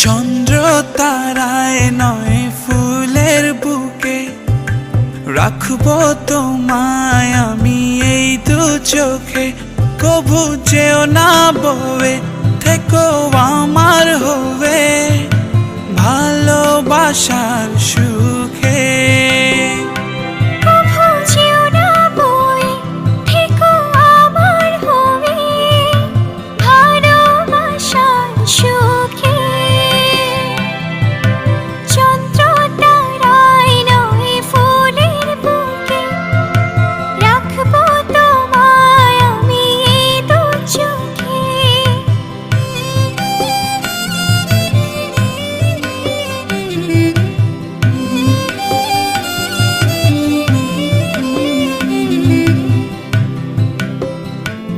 চন্দ্র তারায় নয় ফুলের বুকে রাখব তোমায় আমি এই দু চোখে। কবু যেও না বয়ে থেকো আমার হবে ভালোবাসা